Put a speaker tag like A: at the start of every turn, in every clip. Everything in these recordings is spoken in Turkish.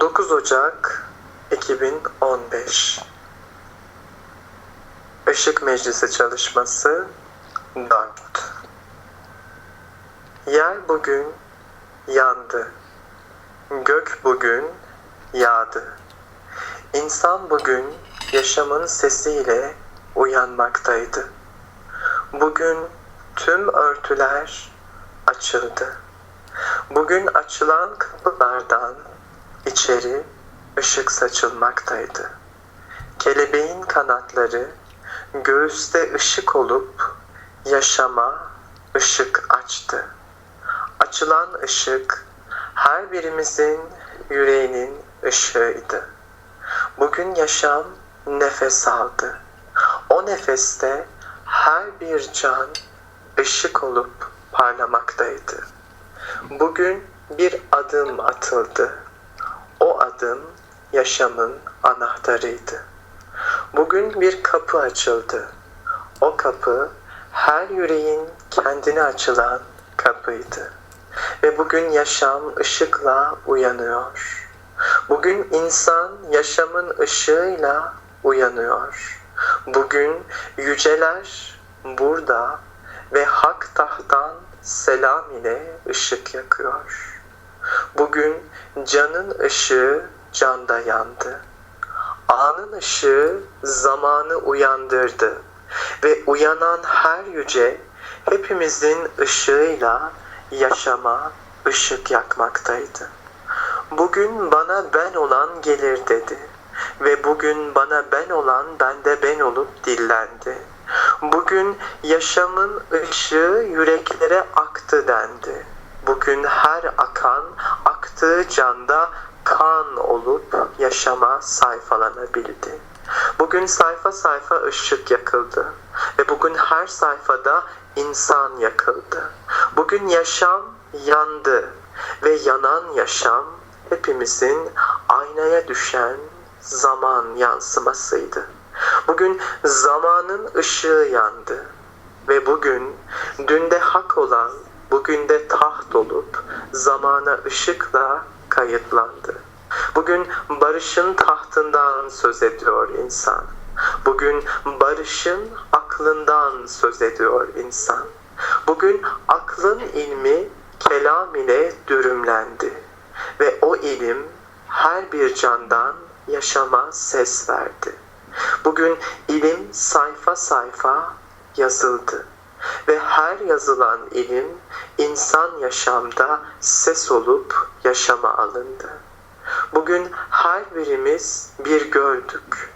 A: 9 Ocak 2015 Işık Meclisi Çalışması 4 Yer bugün yandı. Gök bugün yağdı. İnsan bugün yaşamın sesiyle uyanmaktaydı. Bugün tüm örtüler açıldı. Bugün açılan kapılardan içeri ışık saçılmaktaydı. Kelebeğin kanatları göğüste ışık olup yaşama ışık açtı. Açılan ışık her birimizin yüreğinin ışığıydı. Bugün yaşam nefes aldı. O nefeste her bir can ışık olup parlamaktaydı. Bugün bir adım atıldı. O adım yaşamın anahtarıydı. Bugün bir kapı açıldı. O kapı her yüreğin kendine açılan kapıydı. Ve bugün yaşam ışıkla uyanıyor. Bugün insan yaşamın ışığıyla uyanıyor. Bugün yüceler burada ve hak tahttan selam ile ışık yakıyor. Bugün canın ışığı canda yandı. Anın ışığı zamanı uyandırdı ve uyanan her yüce hepimizin ışığıyla yaşama ışık yakmaktaydı. Bugün bana ben olan gelir dedi ve bugün bana ben olan bende ben olup dillendi. Bugün yaşamın ışığı yüreklere aktı dendi. Bugün her akan aktığı canda kan olup yaşama sayfalanabildi. Bugün sayfa sayfa ışık yakıldı ve bugün her sayfada insan yakıldı. Bugün yaşam yandı ve yanan yaşam hepimizin aynaya düşen zaman yansımasıydı. Bugün zamanın ışığı yandı ve bugün dünde hak olan bugün de taht olup zamana ışıkla kayıtlandı. Bugün barışın tahtından söz ediyor insan. Bugün barışın aklından söz ediyor insan. Bugün aklın ilmi kelam ile dürümlendi ve o ilim her bir candan yaşama ses verdi. Bugün ilim sayfa sayfa yazıldı ve her yazılan ilim insan yaşamda ses olup yaşama alındı. Bugün her birimiz bir göldük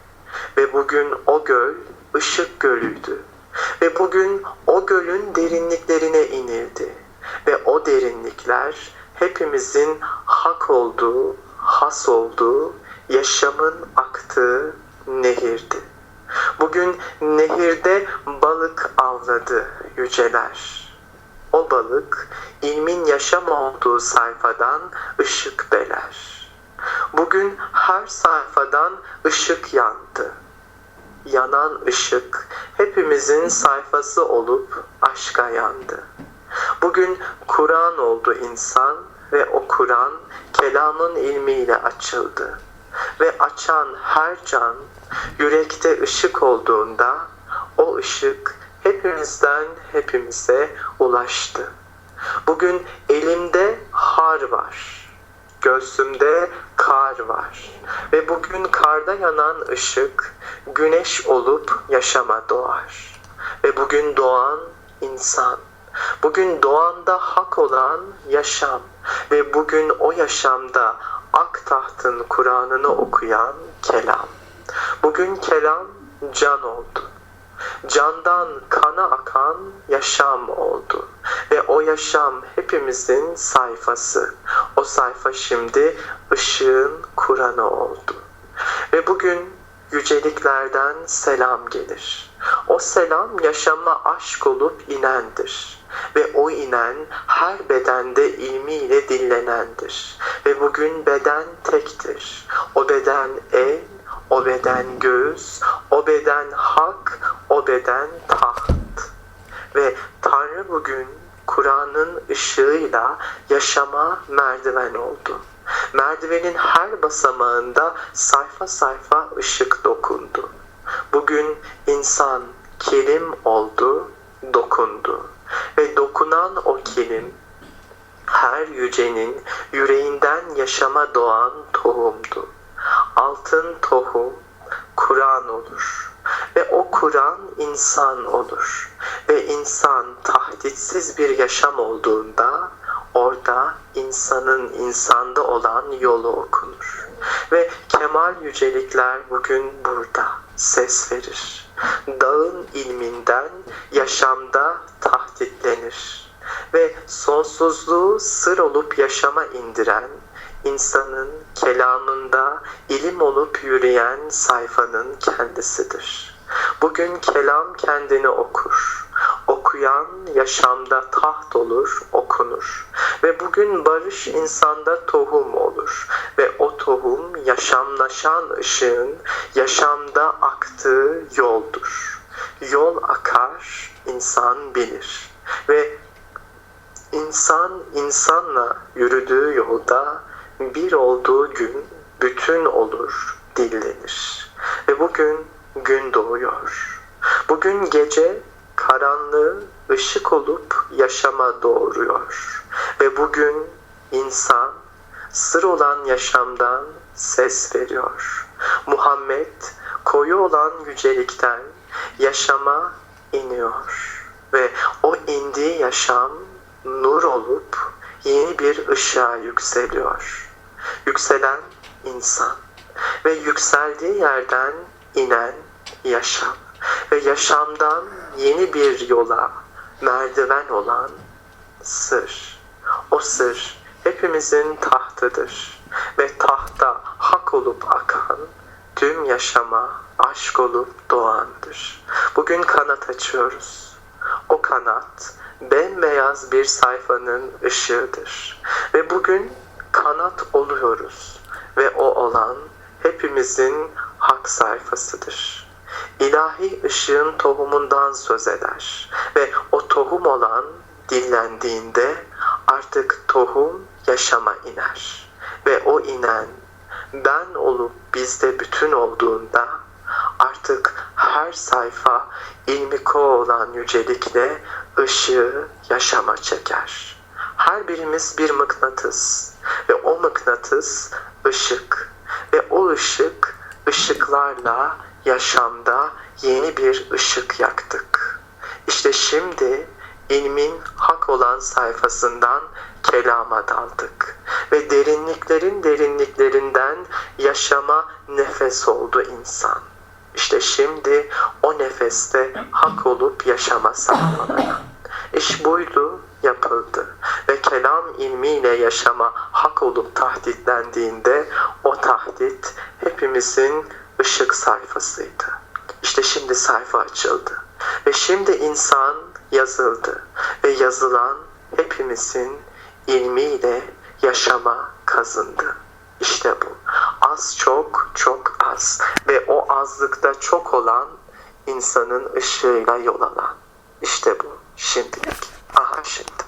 A: ve bugün o göl ışık gölüydü ve bugün o gölün derinliklerine inildi ve o derinlikler hepimizin hak olduğu, has olduğu, yaşamın aktığı nehirdi. Bugün nehirde balık avladı yüceler. O balık ilmin yaşam olduğu sayfadan ışık beler. Bugün her sayfadan ışık yandı. Yanan ışık hepimizin sayfası olup aşka yandı. Bugün Kur'an oldu insan ve o Kur'an kelamın ilmiyle açıldı. Ve açan her can yürekte ışık olduğunda o ışık hepimizden hepimize ulaştı. Bugün elimde har var. Göğsümde kar var. Ve bugün karda yanan ışık güneş olup yaşama doğar. Ve bugün doğan insan. Bugün doğanda hak olan yaşam ve bugün o yaşamda ak tahtın Kur'an'ını okuyan kelam. Bugün kelam can oldu. Candan kana akan yaşam oldu. Ve o yaşam hepimizin sayfası. O sayfa şimdi ışığın Kur'an'ı oldu. Ve bugün yüceliklerden selam gelir. O selam yaşama aşk olup inendir. Ve o inen her bedende ilmiyle dillenendir. Ve bugün beden tektir. O beden el, o beden göğüs, o beden hak, o beden taht. Ve Tanrı bugün Kur'an'ın ışığıyla yaşama merdiven oldu. Merdivenin her basamağında sayfa sayfa ışık dokundu. Bugün insan kelim oldu, dokundu. Ve dokunan o kelim her yücenin yüreğinden yaşama doğan tohumdu. Altın tohum Kur'an olur. Ve o Kur'an insan olur. Ve insan tahditsiz bir yaşam olduğunda orada insanın insanda olan yolu okunur. Ve kemal yücelikler bugün burada ses verir. Dağın ilminden yaşamda tahditlenir. Ve sonsuzluğu sır olup yaşama indiren insanın kelamında ilim olup yürüyen sayfanın kendisidir. Bugün kelam kendini okur. Okuyan yaşamda taht olur, okunur. Ve bugün barış insanda tohum olur. Ve o tohum yaşamlaşan ışığın yaşamda aktığı yoldur. Yol akar, insan bilir. Ve insan insanla yürüdüğü yolda bir olduğu gün bütün olur, dillenir. Ve bugün gün doğuyor. Bugün gece karanlığı ışık olup yaşama doğuruyor. Ve bugün insan sır olan yaşamdan ses veriyor. Muhammed koyu olan yücelikten yaşama iniyor. Ve o indiği yaşam nur olup yeni bir ışığa yükseliyor. Yükselen insan ve yükseldiği yerden inen yaşam ve yaşamdan yeni bir yola merdiven olan sır. O sır hepimizin tahtıdır ve tahta hak olup akan tüm yaşama aşk olup doğandır. Bugün kanat açıyoruz. O kanat bembeyaz bir sayfanın ışığıdır. Ve bugün kanat oluyoruz. Ve o olan hepimizin hak sayfasıdır. İlahi ışığın tohumundan söz eder. Ve o tohum olan dillendiğinde artık tohum yaşama iner. Ve o inen ben olup bizde bütün olduğunda artık her sayfa ilmiko olan yücelikle ışığı yaşama çeker. Her birimiz bir mıknatıs mıknatıs ışık ve o ışık ışıklarla yaşamda yeni bir ışık yaktık. İşte şimdi ilmin hak olan sayfasından kelama daldık ve derinliklerin derinliklerinden yaşama nefes oldu insan. İşte şimdi o nefeste hak olup yaşama sağlanan. İş buydu, yapıldı. Kelam ilmiyle yaşama hak olup tahditlendiğinde o tahdit hepimizin ışık sayfasıydı. İşte şimdi sayfa açıldı. Ve şimdi insan yazıldı. Ve yazılan hepimizin ilmiyle yaşama kazındı. İşte bu. Az çok, çok az. Ve o azlıkta çok olan insanın ışığıyla yol alan. İşte bu şimdilik. Aha şimdi.